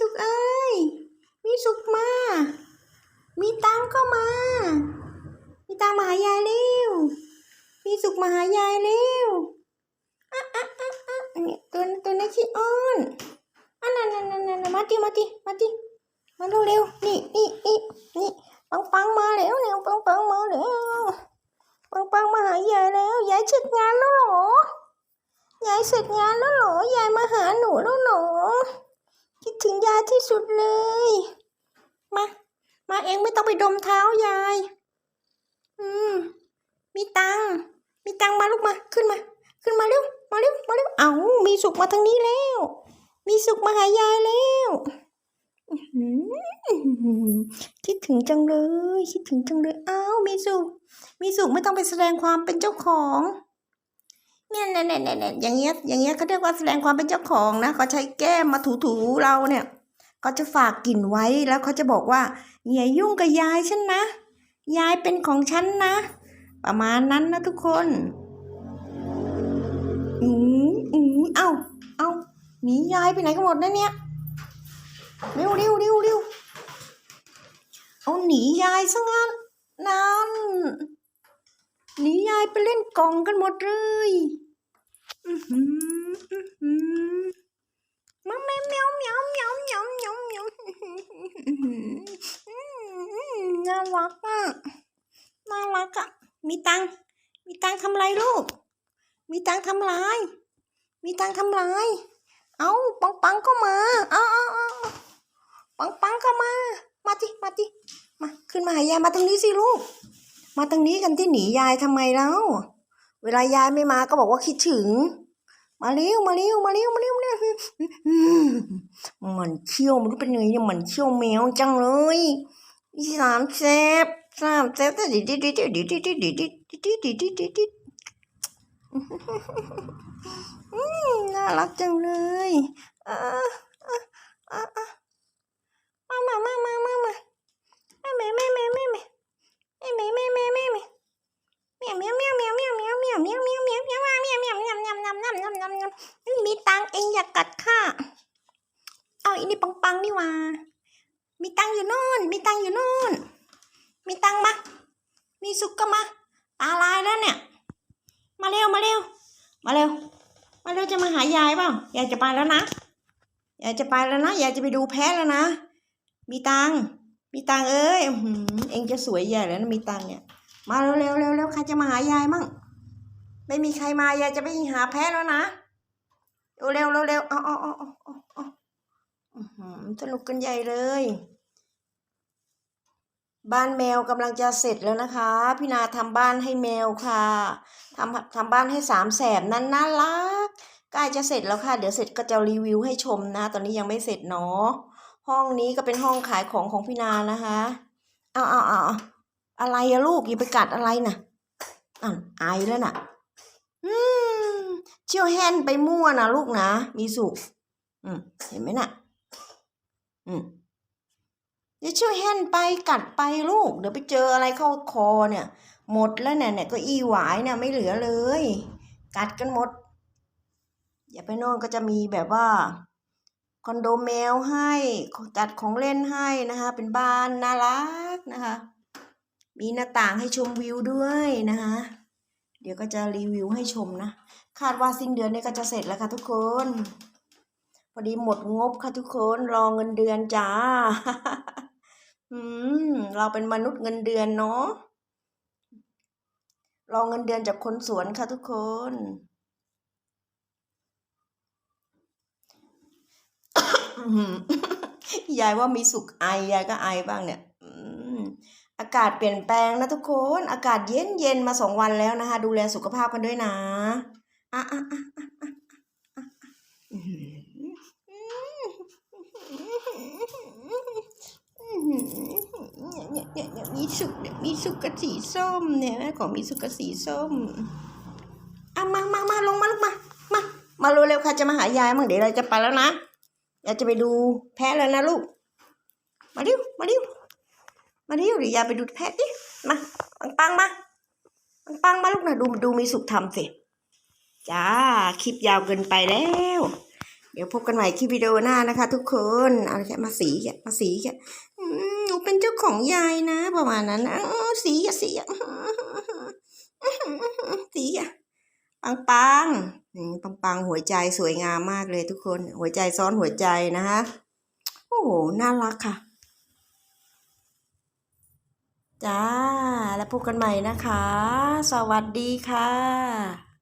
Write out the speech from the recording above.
สุกเอ้ย มีสุกมา มีตังก็มา มีตังมาหายายเร็ว มีสุกมาหายายเร็วอะอะอะอะนี่ตัวตัวนี้ขี้อ้อนอะนั่นนั่นนั่นนั่นมาดิมาดิมาดิมาเร็วเร็วนี่นี่ คิดถึงยายที่สุดเลย มา มาเองไม่ต้องไปดมเท้ายาย อืม มีตัง มีตังมาลูกมา ขึ้นมา ขึ้นมาเร็ว มาเร็ว มาเร็ว เอามีสุกมาทางนี้แล้ว มีสุกมาหายายแล้วอื้อหือคิดถึงจังเลย คิดถึงจังเลย อ้าว มีสุก มีสุกไม่ต้องไปแสดงความเป็นเจ้าของ เนี่ยเนี่ยเนี่ยเนี่ยเนี่ยอย่างเงี้ยอย่างเงี้ยเขาเรียกว่าแสดงความเป็นเจ้าของนะเขาใช้แก้มมาถูๆเราเนี่ยเขาจะฝากกลิ่นไว้แล้วเขาจะบอกว่าอย่ายุ่งกับยายฉันนะ ยายเป็นของฉันนะ ประมาณนั้นนะทุกคนอืออือเอ้าเอ้าหนียายไปไหนกันหมดนะเนี่ยเร็วเร็วเร็วเร็วเอาหนียายซะงั้นนั่นหนียายไปเล่นกล่องกันหมดเลย มาแมวแมวแมวแมวแมวแมวแมวอื้อหืออื้อน่ารักอะน่ารักอะ มีตัง มีตังทำไรลูก มีตังทำไรมีตังทำไรเอาปังปังก็มาเอาเอาเอาปังปังก็มา มาจิมาจิมา ขึ้นมาหายายมาทางนี้สิลูก มาทางนี้กันที่หนียายทำไมแล้ว เวลายายไม่มาก็บอกว่าคิดถึง มาเร็วมาเร็วมาเร็วมาเร็วมาเร็วมันเชี่ยวมันรู้เป็นยังไงเนี่ยมันเชี่ยวแมวจังเลยสามแซบสามเซตดิดิดิดิดิดิดิดิดิดิดิดิดิดิอืมน่ารักจังเลยอ่าอ่าอ่าอ่ามามามามามา อาอีนี่ปังปังนี่ว่ามีตังอยู่นู่น มีตังอยู่นู่น มีตังมา มีสุกก็มา ตาลายแล้วเนี่ย มาเร็ว มาเร็ว มาเร็ว มาเร็วจะมาหายายเปล่ายายจะไปแล้วนะ ยายจะไปแล้วนะ ยายจะไปดูแพ้แล้วนะ มีตัง มีตังเอ้ยอื้อหือเองจะสวยใหญ่แล้วนะมีตังเนี่ย มาเร็วเร็วเร็วเร็วใครจะมาหายายมั่ง ไม่มีใครมา ยายจะไปหาแพ้แล้วนะ เร็วเร็วเร็วเร็วเอาเอาเอาเอา สนุกกันใหญ่เลย บ้านแมวกำลังจะเสร็จแล้วนะคะ พี่นาทำบ้านให้แมวค่ะทำทำบ้านให้สามแสบนั้นน่ารักใกล้จะเสร็จแล้วค่ะ เดี๋ยวเสร็จก็จะรีวิวให้ชมนะ ตอนนี้ยังไม่เสร็จเนาะห้องนี้ก็เป็นห้องขายของของพี่นานะคะเอาเอาเอาอะไรอะลูกอย่าไปกัดอะไรน่ะอ่านไอแล้วน่ะอืมเชี่ยวแฮนไปมั่วนะลูกนะ มีสุกอืม เห็นไหมน่ะ อืมเดี๋ยวช่วยแฮนไปกัดไปลูก เดี๋ยวไปเจออะไรเข้าคอเนี่ย หมดแล้วเนี่ยเนี่ยก็อีหวายเนี่ยไม่เหลือเลย กัดกันหมด อย่าไปโน่นก็จะมีแบบว่าคอนโดแมวให้จัดของเล่นให้นะคะ เป็นบ้านน่ารักนะคะ มีหน้าต่างให้ชมวิวด้วยนะคะ เดี๋ยวก็จะรีวิวให้ชมนะ คาดว่าสิ้นเดือนนี้ก็จะเสร็จแล้วค่ะทุกคน พอดีหมดงบค่ะทุกคนรอเงินเดือนจ้า อืม เราเป็นมนุษย์เงินเดือนเนาะรอเงินเดือนจากคนสวนค่ะทุกคน ยายว่ามีสุขไอยายก็ไอบ้างเนี่ยอากาศเปลี่ยนแปลงนะทุกคน อากาศเย็นเย็นมาสองวันแล้วนะคะ ดูแลสุขภาพกันด้วยนะอะอะอะอะอะอะอืมเนี่ยเนี่ยเนี่ย มีสุกเนี่ยมีสุกกับสีส้มเนี่ยของมีสุกกับสีส้มอะมามามาลงมาลงมา มา มาเร็วๆค่ะจะมาหายายมั่งเดี๋ยวเราจะไปแล้วนะอยากจะไปดูแพะแล้วนะลูก มาเร็วมาเร็วมาเร็วเดี๋ยวยายไปดูแพะดิมาปังปังมาปังปังมาลูกนะดูดูมีสุขทำสิจ้าคลิปยาวเกินไปแล้ว เดี๋ยวพบกันใหม่คลิปวิดีโอหน้านะคะ ทุกคนเอาแค่มาสีแค่มาสีแค่ ของยายนะ ประมาณนั้นนะสีอะสีอะสีอะปังปังปังปังหัวใจสวยงามมากเลยทุกคน หัวใจซ้อนหัวใจนะคะโอ้โหน่ารักค่ะจ้า แล้วพบกันใหม่นะคะ สวัสดีค่ะ